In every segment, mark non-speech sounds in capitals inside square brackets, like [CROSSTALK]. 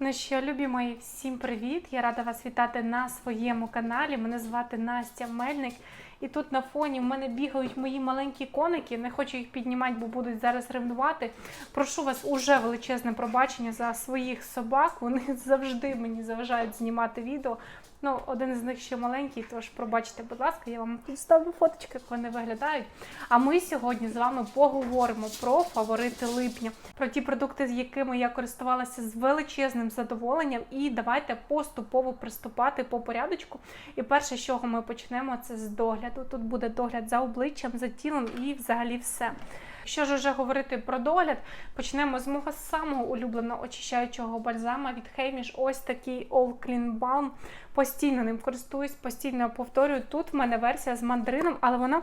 Ну що, любі мої, всім привіт! Я рада вас вітати на своєму каналі. Мене звати Настя Мельник. І тут на фоні в мене бігають мої маленькі коники. Не хочу їх піднімати, бо будуть зараз ревнувати. Прошу вас уже величезне пробачення за своїх собак. Вони [LAUGHS] завжди мені заважають знімати відео. Ну, один з них ще маленький, тож пробачте, будь ласка, я вам ставлю фоточки, як вони виглядають. А ми сьогодні з вами поговоримо про фаворити липня, про ті продукти, з якими я користувалася з величезним задоволенням. І давайте поступово приступати по порядочку. І перше, з чого ми почнемо, це з догляду. Тут буде догляд за обличчям, за тілом і взагалі все. Що ж вже говорити про догляд, почнемо з мого самого улюбленого очищаючого бальзама від Хейміш. Ось такий All Clean Balm. Постійно ним користуюсь, постійно повторюю. Тут в мене версія з мандарином, але вона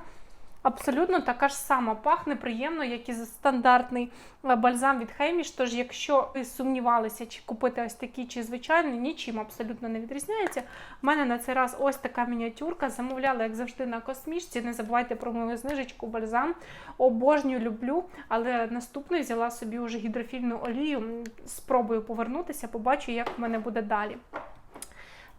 абсолютно така ж сама. Пахне приємно, як і стандартний е, бальзам від Хейміш. Тож, якщо ви сумнівалися, чи купити ось такий, чи звичайний, нічим абсолютно не відрізняється. У мене на цей раз ось така мініатюрка. Замовляла, як завжди, на космічці. Не забувайте про мою знижечку бальзам. Обожнюю, люблю, але наступний взяла собі вже гідрофільну олію. Спробую повернутися, побачу, як в мене буде далі.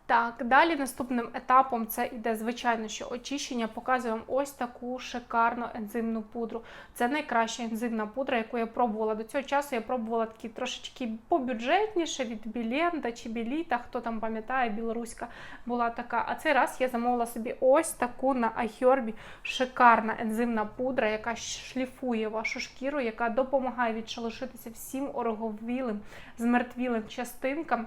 Так, далі наступним етапом це іде, звичайно, що очищення. Показую вам ось таку шикарну ензимну пудру. Це найкраща ензимна пудра, яку я пробувала. До цього часу я пробувала такі трошечки побюджетніше від Біленда чи Біліта, хто там пам'ятає, білоруська була така. А цей раз я замовила собі ось таку на iHerb шикарна ензимна пудра, яка шліфує вашу шкіру, яка допомагає відшелушитися всім ороговілим, змертвілим частинкам.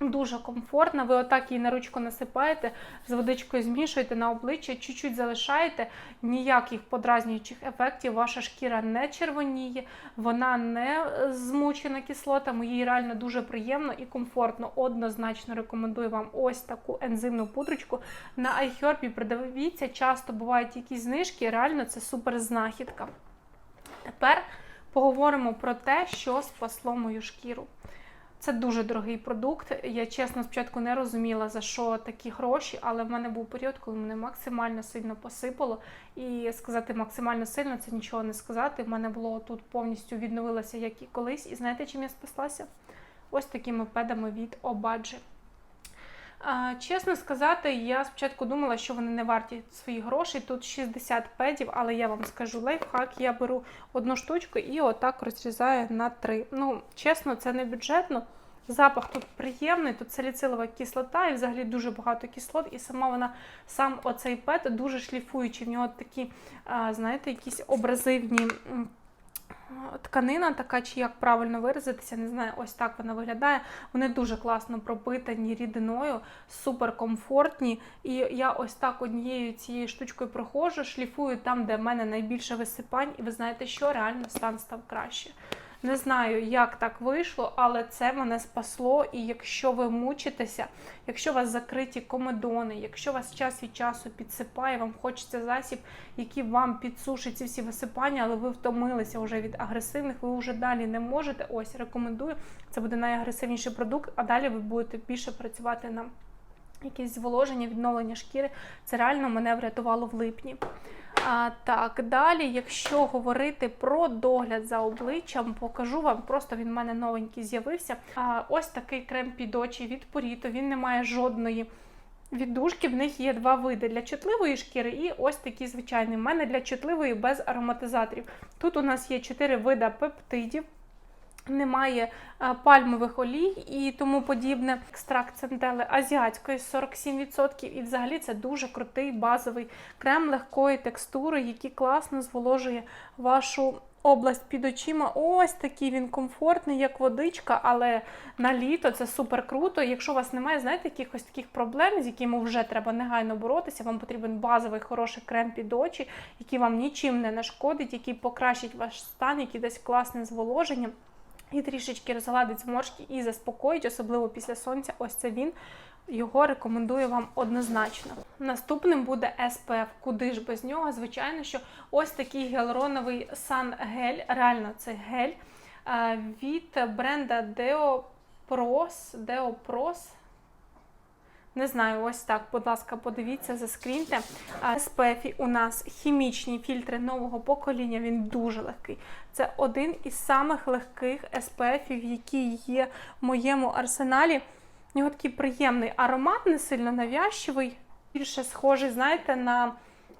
Дуже комфортно. Ви отак її на ручку насипаєте, з водичкою змішуєте на обличчя, чуть-чуть залишаєте, ніяких подразнюючих ефектів. Ваша шкіра не червоніє, вона не е, змучена кислотами, їй реально дуже приємно і комфортно. Однозначно рекомендую вам ось таку ензимну пудрочку. На iHerb придивіться, часто бувають якісь знижки, реально це супер знахідка. Тепер поговоримо про те, що спасло мою шкіру. Це дуже дорогий продукт. Я чесно спочатку не розуміла, за що такі гроші, але в мене був період, коли мене максимально сильно посипало. І сказати максимально сильно це нічого не сказати. В мене було тут повністю відновилося, як і колись. І знаєте, чим я спаслася? Ось такими педами від Обаджі. Чесно сказати, я спочатку думала, що вони не варті своїх грошей. Тут 60 педів, але я вам скажу лайфхак. Я беру одну штучку і отак розрізаю на три. Ну, чесно, це не бюджетно. Запах тут приємний, тут саліцилова кислота і взагалі дуже багато кислот. І сама вона, сам оцей пет дуже шліфуючий. В нього такі, знаєте, якісь образивні. Тканина така, чи як правильно виразитися, не знаю, ось так вона виглядає. Вони дуже класно пропитані рідиною, супер комфортні. І я ось так однією цією штучкою проходжу, шліфую там, де в мене найбільше висипань, і ви знаєте, що реально стан став краще. Не знаю, як так вийшло, але це мене спасло. І якщо ви мучитеся, якщо у вас закриті комедони, якщо вас час від часу підсипає, вам хочеться засіб, який вам підсушить ці всі висипання, але ви втомилися вже від агресивних, ви вже далі не можете. Ось рекомендую. Це буде найагресивніший продукт, а далі ви будете більше працювати на якісь зволоження, відновлення шкіри. Це реально мене врятувало в липні. А, так, далі, якщо говорити про догляд за обличчям, покажу вам, просто він в мене новенький з'явився. А, ось такий крем під очі від Поріто, він не має жодної віддушки, в них є два види для чутливої шкіри і ось такий звичайний. У мене для чутливої без ароматизаторів. Тут у нас є чотири вида пептидів. Немає е, пальмових олій і тому подібне. Екстракт центели азіатської 47%. І взагалі це дуже крутий базовий крем легкої текстури, який класно зволожує вашу область під очима. Ось такий він комфортний, як водичка, але на літо це супер круто. Якщо у вас немає, знаєте, якихось таких проблем, з якими вже треба негайно боротися, вам потрібен базовий хороший крем під очі, який вам нічим не нашкодить, який покращить ваш стан, який дасть класне зволоження. І трішечки розгладить зморшки і заспокоїть, особливо після сонця. Ось це він. Його рекомендую вам однозначно. Наступним буде SPF. Куди ж без нього? Звичайно, що ось такий гіалуроновий сан-гель, реально це гель е, від бренда Deopros. Deopros. Не знаю, ось так, будь ласка, подивіться, заскріньте. SPF у нас хімічні фільтри нового покоління, він дуже легкий. Це один із самих легких SPF, які є в моєму арсеналі. У нього такий приємний аромат, не сильно навязчивий, більше схожий, знаєте, на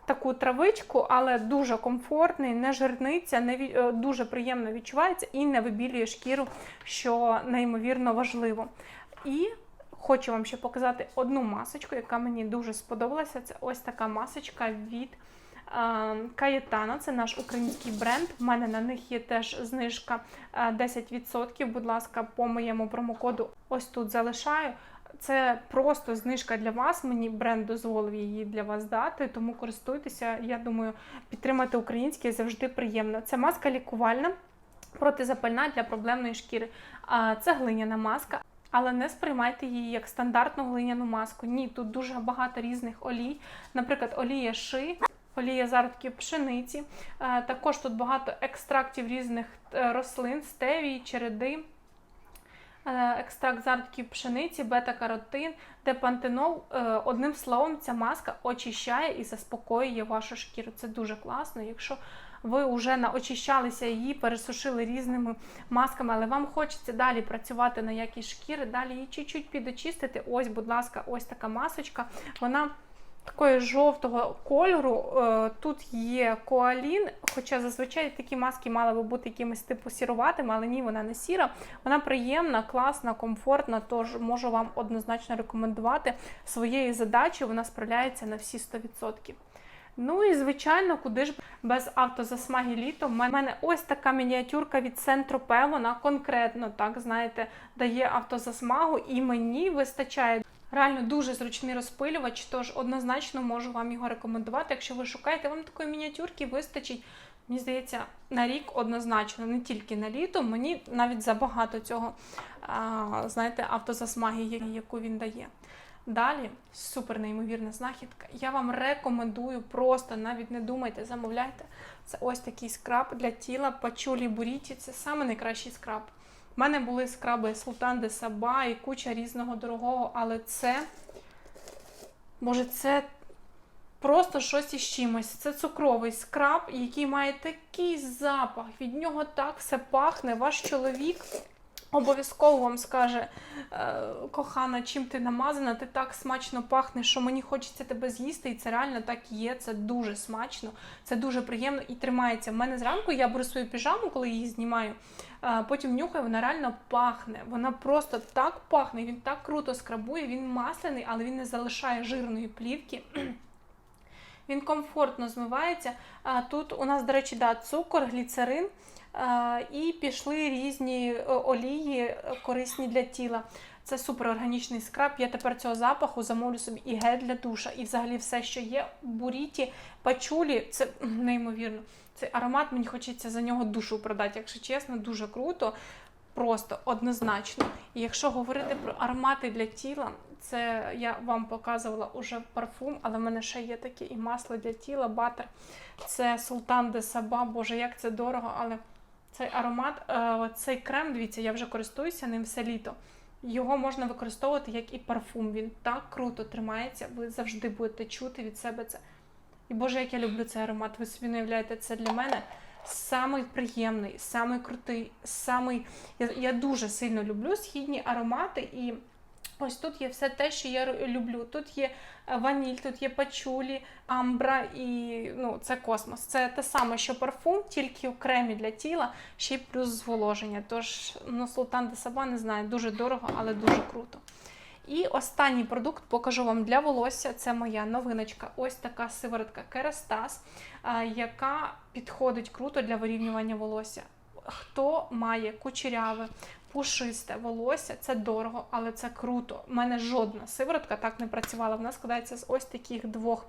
таку травичку, але дуже комфортний, не жирниця, не е, дуже приємно відчувається і не вибілює шкіру, що неймовірно важливо. І хочу вам ще показати одну масочку, яка мені дуже сподобалася. Це ось така масочка від Каєтана, це наш український бренд. У мене на них є теж знижка е, 10%. Будь ласка, по моєму промокоду ось тут залишаю. Це просто знижка для вас. Мені бренд дозволив її для вас дати, тому користуйтеся. Я думаю, підтримати українське завжди приємно. Це маска лікувальна, протизапальна для проблемної шкіри. Це глиняна маска. Але не сприймайте її як стандартну глиняну маску. Ні, тут дуже багато різних олій. Наприклад, олія ши, олія зародків пшениці. Е, Також тут багато екстрактів різних е, рослин, стевії, череди. Е, Екстракт зародків пшениці, бета-каротин, депантенол. Одним словом, ця маска очищає і заспокоює вашу шкіру. Це дуже класно. Якщо ви вже наочищалися її, пересушили різними масками, але вам хочеться далі працювати на якість шкіри, далі її чуть-чуть підочистити. Ось, будь ласка, ось така масочка. Вона такої жовтого кольору. Е, Тут є коалін, хоча зазвичай такі маски мали би бути якимось типу сіруватими, але ні, вона не сіра. Вона приємна, класна, комфортна, тож можу вам однозначно рекомендувати своєю задачею. Вона справляється на всі 100%. Ну і звичайно, куди ж без автозасмаги літом. У мене ось така мініатюрка від Сентропе. Вона конкретно так знаєте дає автозасмагу, і мені вистачає. Реально дуже зручний розпилювач, тож однозначно можу вам його рекомендувати. Якщо ви шукаєте, вам такої мініатюрки вистачить. Мені здається, на рік однозначно, не тільки на літо. Мені навіть забагато цього, знаєте, автозасмаги, яку він дає. Далі супер неймовірна знахідка. Я вам рекомендую просто навіть не думайте, замовляйте. Це ось такий скраб для тіла пачулі буріті. Це саме найкращий скраб. У мене були скраби Султан де Саба і куча різного дорогого, але це, може, це просто щось із чимось. Це цукровий скраб, який має такий запах. Від нього так все пахне. Ваш чоловік обов'язково вам скаже, «Е, кохана, чим ти намазана, ти так смачно пахнеш, що мені хочеться тебе з'їсти. І це реально так є. Це дуже смачно, це дуже приємно і тримається. В мене зранку я беру свою піжаму, коли її знімаю. е, Потім нюхаю, вона реально пахне. Вона просто так пахне. Він так круто скрабує. Він масляний, але він не залишає жирної плівки. Він комфортно змивається. Тут у нас, до речі, да, цукор, гліцерин і пішли різні е, олії е, корисні для тіла. Це суперорганічний скраб. Я тепер цього запаху замовлю собі і гель для душа, і взагалі все, що є буріті, пачулі, це неймовірно. Цей аромат мені хочеться за нього душу продати, якщо чесно, дуже круто. Просто однозначно. І якщо говорити про аромати для тіла, це я вам показувала уже парфум, але в мене ще є таке і масло для тіла, батер. Це Султан де Саба. Боже, як це дорого, але цей аромат, е, цей крем, дивіться, я вже користуюся ним все літо. Його можна використовувати як і парфум. Він так круто тримається, ви завжди будете чути від себе це. І Боже, як я люблю цей аромат. Ви собі не уявляєте, це для мене самий приємний, самий крутий, самий. Я, я дуже сильно люблю східні аромати, і ось тут є все те, що я люблю. Тут є е, ваніль, тут є пачулі, амбра і ну, це космос. Це те саме, що парфум, тільки в кремі для тіла, ще й плюс зволоження. Тож, ну, Султан де Саба не знаю, дуже дорого, але дуже круто. І останній продукт покажу вам для волосся. Це моя новиночка. Ось така сиворотка Керастас, яка підходить круто для вирівнювання волосся. Хто має кучеряве, пушисте волосся, це дорого, але це круто. У мене жодна сиворотка так не працювала. Вона складається з ось таких двох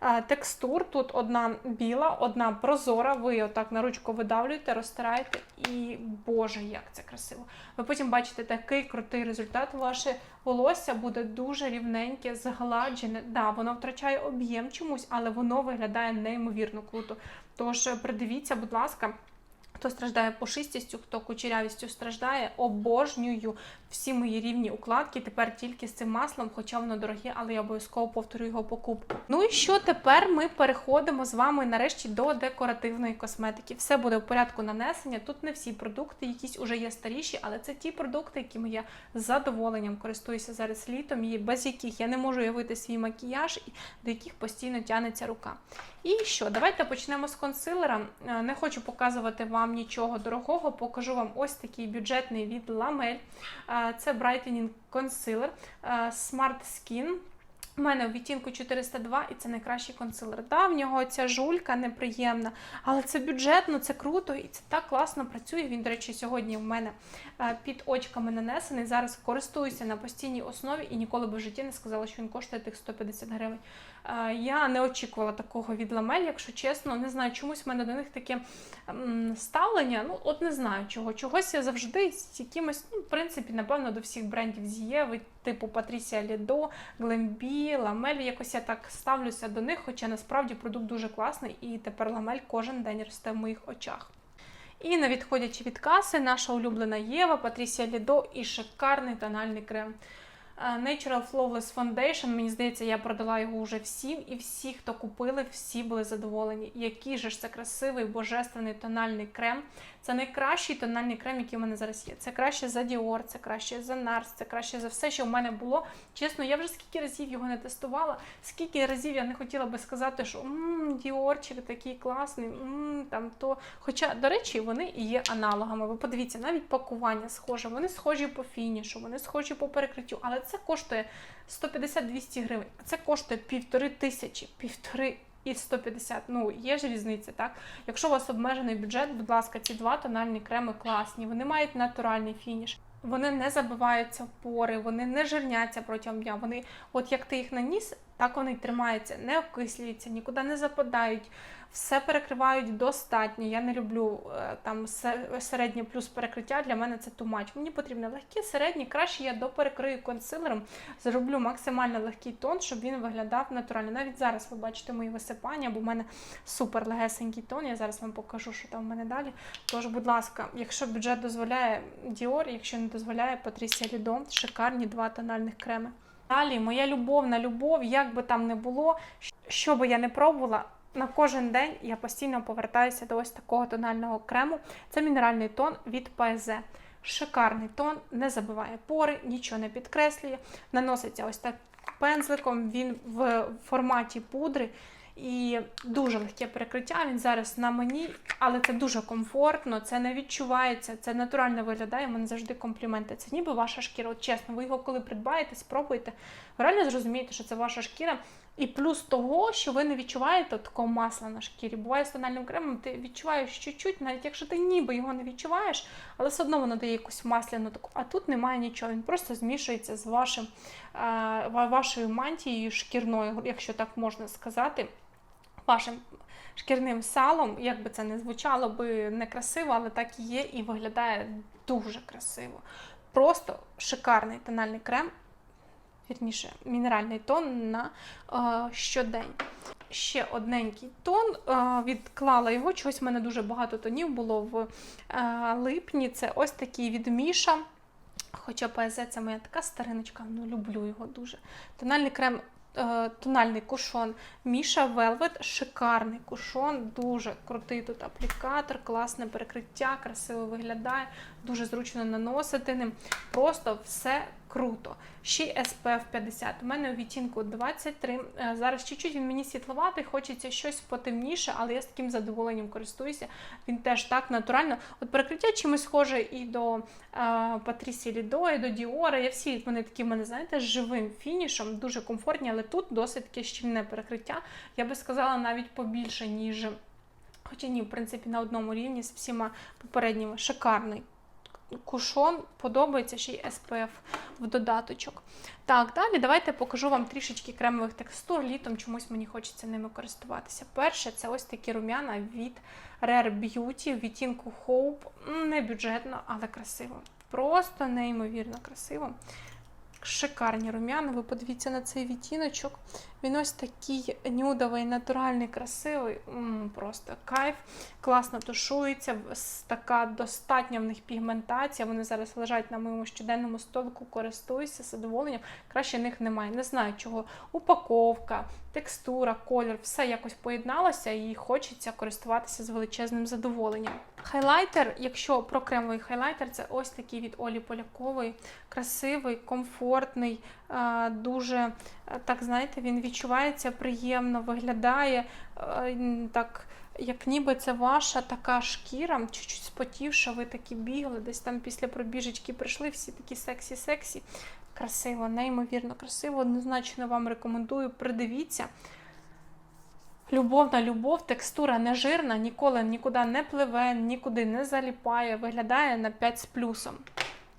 а, текстур. Тут одна біла, одна прозора. Ви отак на ручку видавлюєте, розтираєте, і боже, як це красиво. Ви потім бачите такий крутий результат. Ваше волосся буде дуже рівненьке, згладжене. Да, воно втрачає об'єм чомусь, але воно виглядає неймовірно круто. Тож е, придивіться, будь ласка. Хто страждає пушистістю, хто кучерявістю страждає, обожнюю всі мої рівні укладки. Тепер тільки з цим маслом, хоча воно дороге, але я обов'язково повторю його покупку. Ну і що тепер ми переходимо з вами нарешті до декоративної косметики. Все буде в порядку нанесення. Тут не всі продукти, якісь уже є старіші, але це ті продукти, якими я з задоволенням користуюся зараз літом, і без яких я не можу уявити свій макіяж, до яких постійно тянеться рука. І що? Давайте почнемо з консилера. Е, Не хочу показувати вам нічого дорогого, покажу вам ось такий бюджетний від. Е, Це Brightening Concealer Smart Skin. У мене у відтінку 402 і це найкращий консилер. Да, в нього ця жулька неприємна, але це бюджетно, це круто і це так класно працює. Він, до речі, сьогодні в мене під очками нанесений. Зараз користуюся на постійній основі і ніколи б в житті не сказала, що він коштує тих 150 гривень. Я не очікувала такого від Ламель, якщо чесно. Не знаю, чомусь в мене до них таке ставлення. Ну, от не знаю чого. Чогось я завжди з якимось, ну, в принципі, напевно, до всіх брендів з Єви, типу Патрісія Лідо, Глембі, Ламель. Якось я так ставлюся до них, хоча насправді продукт дуже класний, і тепер Ламель кожен день росте в моїх очах. І не відходячи від каси, наша улюблена Єва, Патрісія Лідо і шикарний тональний крем. Е, Natural Flawless Foundation, мені здається, я продала його вже всім, і всі, хто купили, всі були задоволені. Який же ж це красивий божественний тональний крем. Це найкращий тональний крем, який у мене зараз є. Це краще за Dior, це краще за Nars, це краще за все, що в мене було. Чесно, я вже скільки разів його не тестувала, скільки разів я не хотіла би сказати, що мм, Діорчик такий класний, мм, там то. Хоча, до речі, вони і є аналогами. Ви подивіться, навіть пакування схоже, вони схожі по фінішу, вони схожі по перекриттю, але це коштує 150-200 гривень. Це коштує півтори тисячі, півтори і 150. Ну, є ж різниця, так? Якщо у вас обмежений бюджет, будь ласка, ці два тональні креми класні. Вони мають натуральний фініш. Вони не забиваються в пори, вони не жирняться протягом дня. Вони, от як ти їх наніс, так вони тримаються, не окислюються, нікуди не западають, все перекривають достатньо. Я не люблю е, там середнє плюс перекриття. Для мене це тумач. Мені потрібно легкі, середні. Краще я доперекрию консилером, зроблю максимально легкий тон, щоб він виглядав натурально. Навіть зараз ви бачите мої висипання, бо в мене супер легесенький тон. Я зараз вам покажу, що там в мене далі. Тож, будь ласка, якщо бюджет дозволяє Dior, якщо не дозволяє Patricia Lido, шикарні два тональних креми. Далі, моя любовна любов, як би там не було, що би я не пробувала, на кожен день я постійно повертаюся до ось такого тонального крему. Це мінеральний тон від ПЗ. Шикарний тон, не забиває пори, нічого не підкреслює. Наноситься ось так пензликом, він в форматі пудри. І дуже легке перекриття. Він зараз на мені, але це дуже комфортно, це не відчувається, це натурально виглядає. Мене завжди компліменти. Це ніби ваша шкіра. От чесно, ви його коли придбаєте, спробуєте, ви реально зрозумієте, що це ваша шкіра. І плюс того, що ви не відчуваєте такого масла на шкірі. Буває з тональним кремом, ти відчуваєш чуть-чуть, навіть якщо ти ніби його не відчуваєш, але все одно воно дає якусь масляну таку. А тут немає нічого. Він просто змішується з вашим, вашою мантією шкірною, якщо так можна сказати, вашим шкірним салом. Як би це не звучало би некрасиво, але так і є, і виглядає дуже красиво. Просто шикарний тональний крем вірніше, мінеральний тон на е, щодень. Ще одненький тон. Е, відклала його. Чогось в мене дуже багато тонів було в е, липні. Це ось такий від Міша. Хоча ПСЗ це моя така стариночка, ну люблю його дуже. Тональний крем, тональний кушон Міша Velvet, шикарний кушон, дуже крутий тут аплікатор, класне перекриття, красиво виглядає, дуже зручно наносити ним. Просто все круто. Ще SPF 50. У мене у відтінку 23. Е, Зараз чуть-чуть він мені світловатий, хочеться щось потемніше, але я з таким задоволенням користуюся. Він теж так натурально. От перекриття чимось схоже і до Патрісі Лідо, і до Діора. Я всі вони такі мене, знаєте, з живим фінішем, дуже комфортні, але тут досить таке щільне перекриття. Я би сказала навіть побільше, ніж. Хоча ні, в принципі, на одному рівні з всіма попередніми. Шикарний кушон, подобається ще й SPF в додаточок. Так, далі давайте покажу вам трішечки кремових текстур. Літом чомусь мені хочеться ними користуватися. Перше, це ось такі рум'яна від Rare Beauty в відтінку Hope. Не бюджетно, але красиво. Просто неймовірно красиво. Шикарні рум'яна. Ви подивіться на цей відтіночок. Він ось такий нюдовий, натуральний, красивий. М, просто кайф. Класно тушується. Така достатня в них пігментація. Вони зараз лежать на моєму щоденному столику, користуюся задоволенням. Краще них немає. Не знаю чого. Упаковка, текстура, колір, все якось поєдналося і хочеться користуватися з величезним задоволенням. Хайлайтер, якщо про кремовий хайлайтер, це ось такий від Олі Полякової. Красивий, комфортний, е, дуже е, так знаєте, він відчувається приємно, виглядає е, так. Як ніби це ваша така шкіра, чуть-чуть спотівша, ви такі бігли, десь там після пробіжечки прийшли, всі такі сексі-сексі. Красиво, неймовірно красиво. Однозначно вам рекомендую. Придивіться. Любовна любов, текстура не жирна, ніколи нікуди не пливе, нікуди не заліпає, виглядає на 5 з плюсом.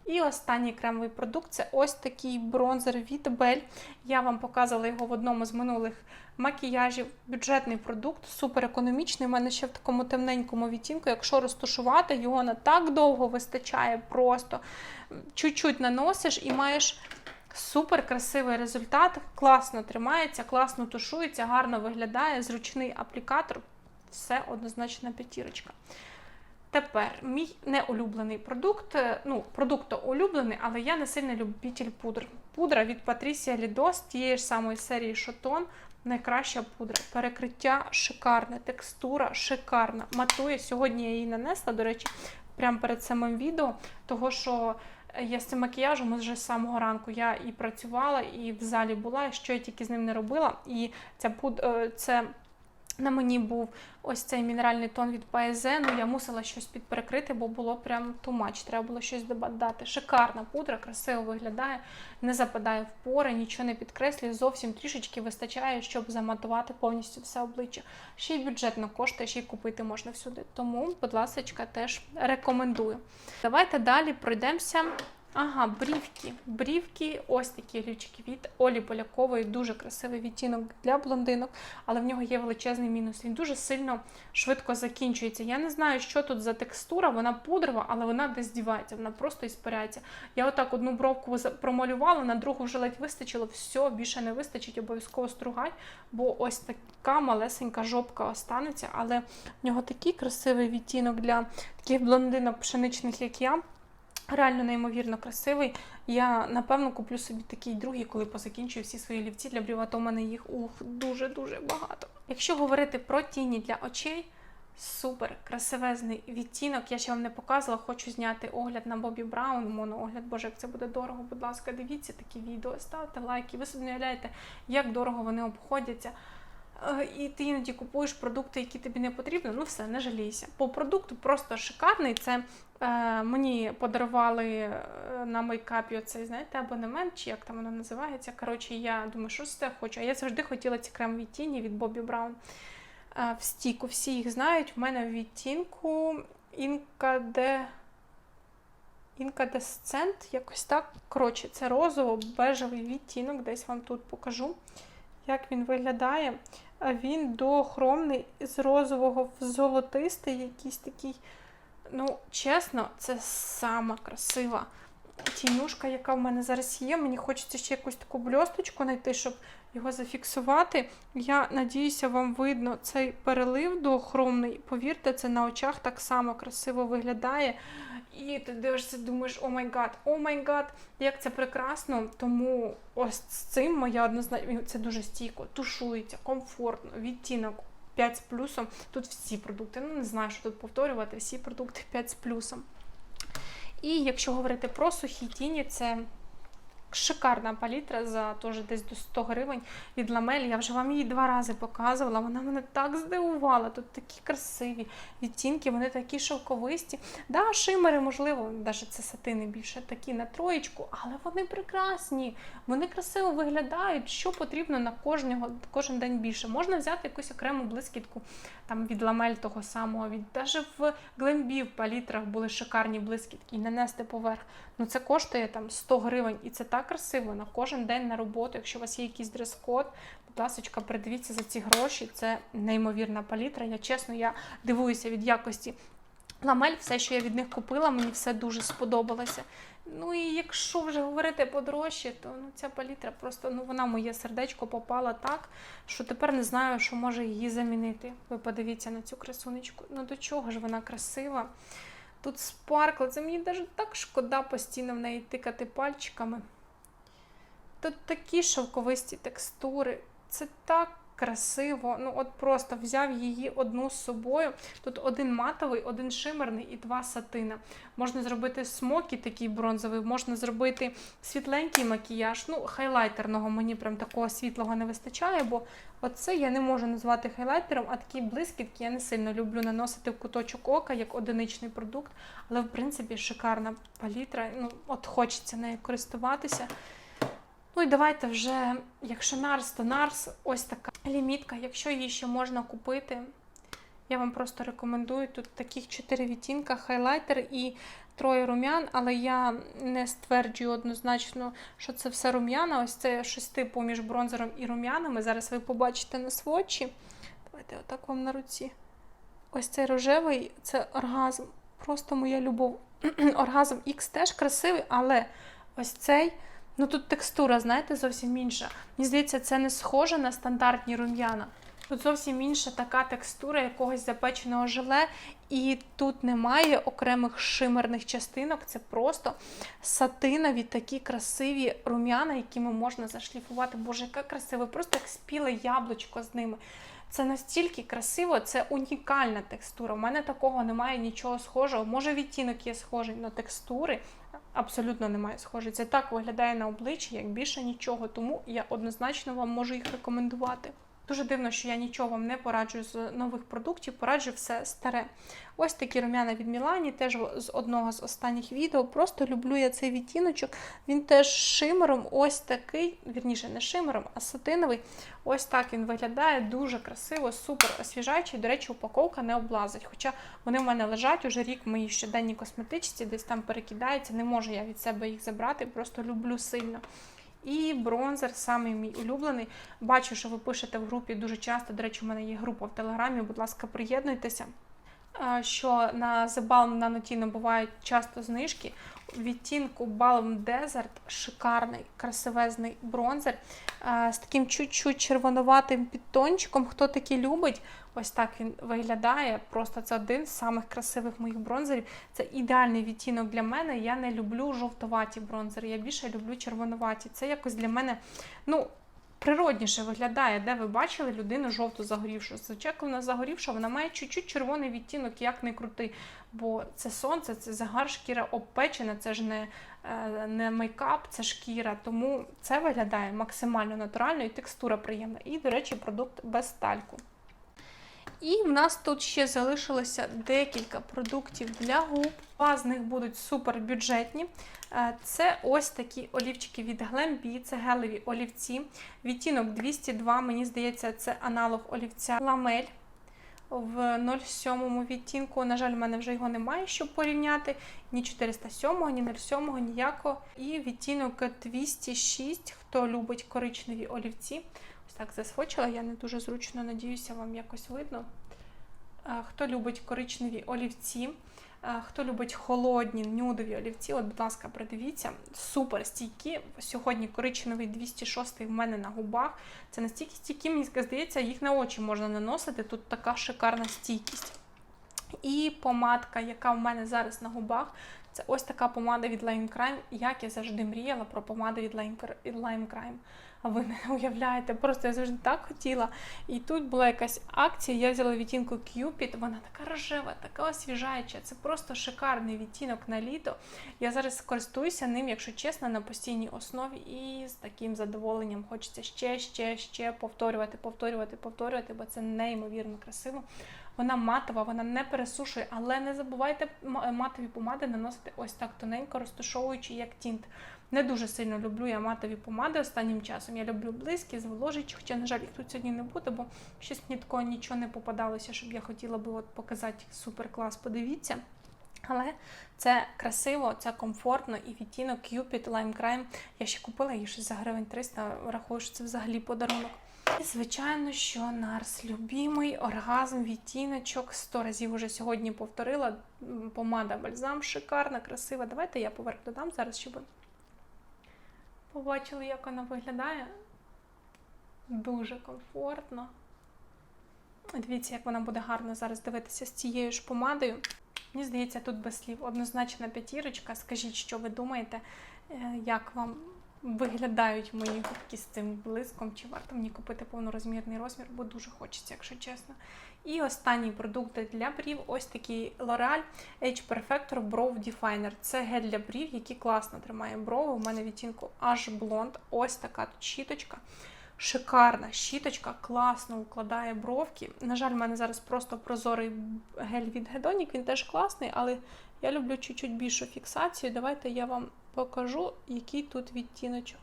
І останній кремовий продукт це ось такий бронзер від Bell. Я вам показувала його в одному з минулих макіяжів. Бюджетний продукт, супер економічний. У мене ще в такому темненькому відтінку. Якщо розташувати, його на так довго вистачає просто. Чуть-чуть наносиш і маєш Супер красивий результат, класно тримається, класно тушується, гарно виглядає, зручний аплікатор. Все однозначно п'ятірочка. Тепер мій неулюблений продукт. е, Ну, продукт то улюблений, але я не сильний любитель пудр. Пудра від Patricia Lidos, тієї ж самої серії Шотон. Найкраща пудра. Перекриття шикарне, текстура шикарна. Матує. Сьогодні я її нанесла, до речі, прямо перед самим відео, того що я з цим макіяжем вже з самого ранку я і працювала, і в залі була, і що я тільки з ним не робила. І ця пуд... е, це на мені був ось цей мінеральний тон від Paese, ну я мусила щось підперекрити, бо було прям much, Треба було щось додати. Шикарна пудра, красиво виглядає, не западає в пори, нічого не підкреслює, зовсім трішечки вистачає, щоб заматувати повністю все обличчя. Ще й бюджетно коштує, ще й купити можна всюди. Тому, будь ласка, теж рекомендую. Давайте далі пройдемося. Ага, брівки. Брівки, ось такі олівчики від Олі Полякової. Дуже красивий відтінок для блондинок, але в нього є величезний мінус. Він дуже сильно швидко закінчується. Я не знаю, що тут за текстура, вона пудрова, але вона десь дівається, вона просто іспиряється. Я отак одну бровку промалювала, на другу вже ледь вистачило, все, більше не вистачить, обов'язково стругай, бо ось така малесенька жопка останеться, але в нього такий красивий відтінок для таких блондинок пшеничних, як я. Реально неймовірно красивий. Я напевно куплю собі такий другий, коли позакінчую всі свої лівці для брів, а мене їх ух, дуже-дуже багато. Якщо говорити про тіні для очей, супер красивезний відтінок. Я ще вам не показувала, хочу зняти огляд на Бобі Браун, моноогляд, боже, як це буде дорого. Будь ласка, дивіться такі відео, ставте лайки. Ви собі уявляєте, як дорого вони обходяться. Е, І ти іноді купуєш продукти, які тобі не потрібні, ну все, не жалійся. По продукту просто шикарний. Це мені подарували е, на мейкапі оцей, знаєте, абонемент, чи як там воно називається. Коротше, я думаю, що це хочу. А я завжди хотіла ці кремові тіні від Бобі Браун е, в стіку. Всі їх знають. В мене в відтінку Інкаде. Інкадесцент, якось так. Коротше, це розово-бежевий відтінок, десь вам тут покажу, як він виглядає. Він дохромний з розового в золотистий, якийсь такий. Ну, чесно, це сама красива тінюшка, яка в мене зараз є. Мені хочеться ще якусь таку бльосточку знайти, щоб його зафіксувати. Я надіюся, вам видно цей перелив дохромний. Повірте, це на очах так само красиво виглядає. І ти дивишся, думаєш, о май гад, о май гад, як це прекрасно. Тому ось з цим моя однозначно це дуже стійко, тушується, комфортно, відтінок 5 з плюсом. Тут всі продукти, ну не знаю, що тут повторювати, всі продукти 5 з плюсом. І якщо говорити про сухі тіні, це шикарна палітра за теж десь до 100 гривень від Ламель. Я вже вам її два рази показувала. Вона мене так здивувала. Тут такі красиві відтінки, вони такі шовковисті. Да, шимери, можливо, навіть це сатини більше такі на троєчку, але вони прекрасні, вони красиво виглядають. Що потрібно на кожного, кожен день більше. Можна взяти якусь окрему блискітку там від ламель того самого, від навіть в Глембі в палітрах були шикарні блискітки і нанести поверх. Ну це коштує там 100 гривень, і це так красиво на кожен день на роботу. Якщо у вас є якийсь дрес-код, будь ласка, придивіться за ці гроші. Це неймовірна палітра. Я чесно, я дивуюся від якості. Ламель, все, що я від них купила, мені все дуже сподобалося. Ну і якщо вже говорити подорожче, то ну, ця палітра просто ну, вона моє сердечко попала так, що тепер не знаю, що може її замінити. Ви подивіться на цю красунечку. Ну до чого ж вона красива? Тут спаркли, це мені навіть так шкода постійно в неї тикати пальчиками. Тут такі шовковисті текстури. Це так красиво. Ну, от просто взяв її одну з собою. Тут один матовий, один шимерний і два сатина. Можна зробити смокі такий бронзовий, можна зробити світленький макіяж. Ну, хайлайтерного мені прям такого світлого не вистачає, бо оце я не можу назвати хайлайтером, а такі блискітки я не сильно люблю наносити в куточок ока як одиничний продукт. Але в принципі шикарна палітра. Ну, от хочеться нею користуватися. Ну і давайте вже, якщо Нарс, то Нарс, ось така лімітка. Якщо її ще можна купити, я вам просто рекомендую. Тут таких 4 відтінка, хайлайтер і троє рум'ян, але я не стверджую однозначно, що це все рум'яна. Ось це щось типу між бронзером і рум'янами. Зараз ви побачите на сводчі. Давайте отак вам на руці. Ось цей рожевий це оргазм. Просто моя любов. [CLEARS THROAT] оргазм X теж красивий, але ось цей. Ну тут текстура, знаєте, зовсім інша. Мені здається, це не схоже на стандартні рум'яна. Тут зовсім інша така текстура якогось запеченого желе, і тут немає окремих шимерних частинок. Це просто сатинові такі красиві рум'яна, якими можна зашліфувати. Боже, яка красива, просто як спіле яблучко з ними. Це настільки красиво, це унікальна текстура. У мене такого немає нічого схожого. Може, відтінок є схожий, але текстури абсолютно немає схожих. Це так виглядає на обличчі, як більше нічого. Тому я однозначно вам можу їх рекомендувати. Дуже дивно, що я нічого вам не пораджу з нових продуктів, пораджу все старе. Ось такі рум'яна від Мілані, теж з одного з останніх відео. Просто люблю я цей відтіночок. Він теж шимером, ось такий, вірніше, не шимером, а сатиновий. Ось так він виглядає, дуже красиво, супер освіжаючий. До речі, упаковка не облазить. Хоча вони в мене лежать уже рік в моїй щоденній косметичці, десь там перекидаються. Не можу я від себе їх забрати, просто люблю сильно. І бронзер, самий мій улюблений. Бачу, що ви пишете в групі дуже часто. До речі, у мене є група в Телеграмі. Будь ласка, приєднуйтеся. Що на The Balm Nanotino бувають часто знижки. Відтінку Balm Desert шикарний, красивезний бронзер з таким чуть-чуть червонуватим підтончиком. Хто такий любить, ось так він виглядає. Просто це один з самих красивих моїх бронзерів. Це ідеальний відтінок для мене. Я не люблю жовтоваті бронзери, я більше люблю червонуваті. Це якось для мене, ну. Природніше виглядає, де ви бачили людину жовту загорівшу. Звичайно, вона загорівша, вона має чуть-чуть червоний відтінок, як не крути. Бо це сонце, це загар, шкіра обпечена, це ж не не мейкап, це шкіра. Тому це виглядає максимально натурально і текстура приємна. І, до речі, продукт без тальку. І в нас тут ще залишилося декілька продуктів для губ. Два з них будуть супер бюджетні. Це ось такі олівчики від Glambi, це гелеві олівці. Відтінок 202, мені здається, це аналог олівця Ламель в 07 відтінку. На жаль, в мене вже його немає, щоб порівняти. Ні 407, ні 07, ніякого. І відтінок 206, хто любить коричневі олівці. Так засвочила, я не дуже зручно, надіюся, вам якось видно. Хто любить коричневі олівці, хто любить холодні нюдові олівці, от, будь ласка, придивіться, супер стійкі. Сьогодні коричневий 206 в мене на губах. Це настільки стійкі, мені здається, їх на очі можна наносити. Тут така шикарна стійкість. І помадка, яка в мене зараз на губах, це ось така помада від Lime Crime. Як я завжди мріяла про помаду від Lime Crime. А ви не [LAUGHS] уявляєте, просто я завжди так хотіла. І тут була якась акція, я взяла відтінку Cupid, вона така рожева, така освіжаюча. Це просто шикарний відтінок на літо. Я зараз користуюся ним, якщо чесно, на постійній основі, і з таким задоволенням хочеться ще, ще, ще повторювати, повторювати, повторювати, бо це неймовірно красиво. Вона матова, вона не пересушує, але не забувайте матові помади наносити ось так тоненько, розташовуючи як тінт. Не дуже сильно люблю я матові помади останнім часом. Я люблю близькі, зволожуючі, хоча, на жаль, їх тут сьогодні не буде, бо щось мені такого нічого не попадалося, щоб я хотіла би от показати супер клас. Подивіться. Але це красиво, це комфортно і відтінок Cupid Lime Crime. Я ще купила її щось за гривень 300, рахую, що це взагалі подарунок. І, звичайно, що Нарс любимий оргазм, відтіночок. Сто разів уже сьогодні повторила. Помада бальзам шикарна, красива. Давайте я поверх додам зараз, щоб побачили, як вона виглядає. Дуже комфортно. Дивіться, як вона буде гарно зараз дивитися з цією ж помадою. Мені здається, тут без слів однозначна п'ятірочка. Скажіть, що ви думаєте, е, як вам виглядають мої губки з цим блиском, чи варто мені купити повнорозмірний розмір, бо дуже хочеться, якщо чесно. І останній продукт для брів ось такий L'Oreal Age Perfector Brow Definer. Це гель для брів, який класно тримає брови. У мене відтінку аж блонд. Ось така тут щіточка. Шикарна щіточка, класно укладає бровки. На жаль, в мене зараз просто прозорий гель від Hedonic, він теж класний, але я люблю чуть-чуть більшу фіксацію. Давайте я вам покажу, який тут відтіночок.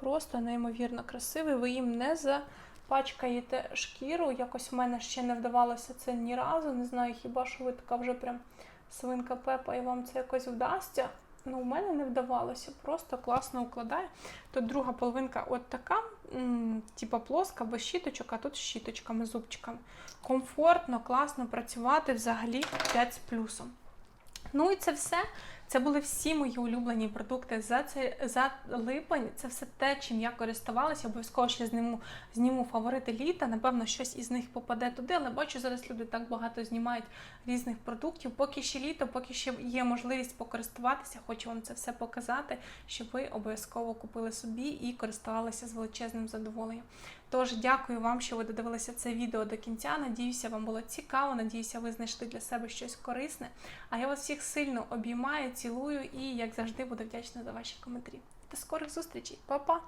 Просто неймовірно красивий. Ви їм не запачкаєте шкіру. Якось в мене ще не вдавалося це ні разу. Не знаю, хіба що ви така вже прям свинка Пепа і вам це якось вдасться. Ну, у мене не вдавалося, просто класно укладає. Тут друга половинка от така, типа плоска, без щіточок, а тут з щіточками, зубчиками. Комфортно, класно працювати взагалі 5 з плюсом. Ну і це все. Це були всі мої улюблені продукти за це за липень. Це все те, чим я користувалася. Обов'язково ще зніму, зніму фаворити літа. Напевно, щось із них попаде туди, але бачу, зараз люди так багато знімають різних продуктів. Поки ще літо, поки ще є можливість покористуватися, хочу вам це все показати, щоб ви обов'язково купили собі і користувалися з величезним задоволенням. Тож дякую вам, що ви додивилися це відео до кінця. Надіюся, вам було цікаво. Надіюся, ви знайшли для себе щось корисне. А я вас всіх сильно обіймаю, цілую і, як завжди, буду вдячна за ваші коментарі. До скорих зустрічей, Па-па!